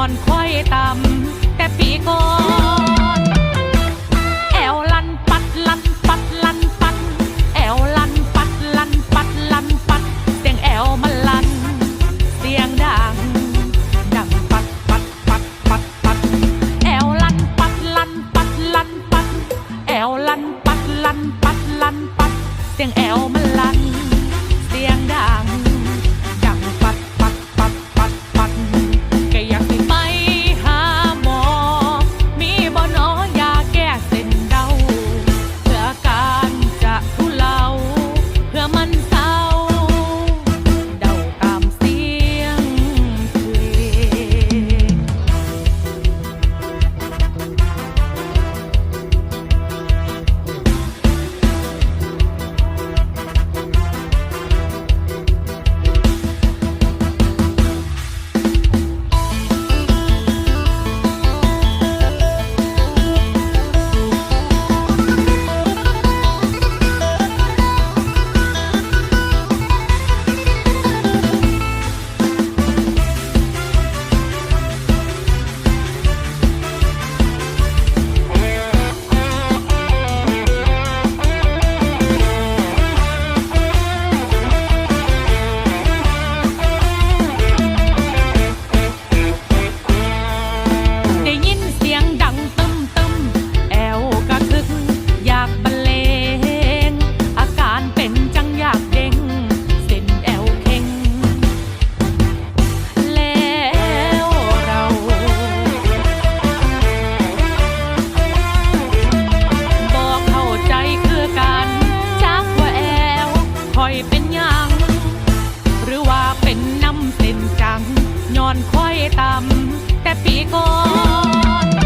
อนควายต่ำแต่ปีก่อนแอวลันปัดลันปัดลันปัด แอวลันปัดลันปัดลันปัด เสียงแอวมันลัน เสียงดัง ดังปัดปัดปัดปัดปัด แอวลันปัดลันปัดลันปัด แอวลันปัดลันปัดลันปัด เสียงแอว หยัง หรือว่าเป็นน้ำเส้นจังย้อนค่อยต่ำแต่ปีก่อน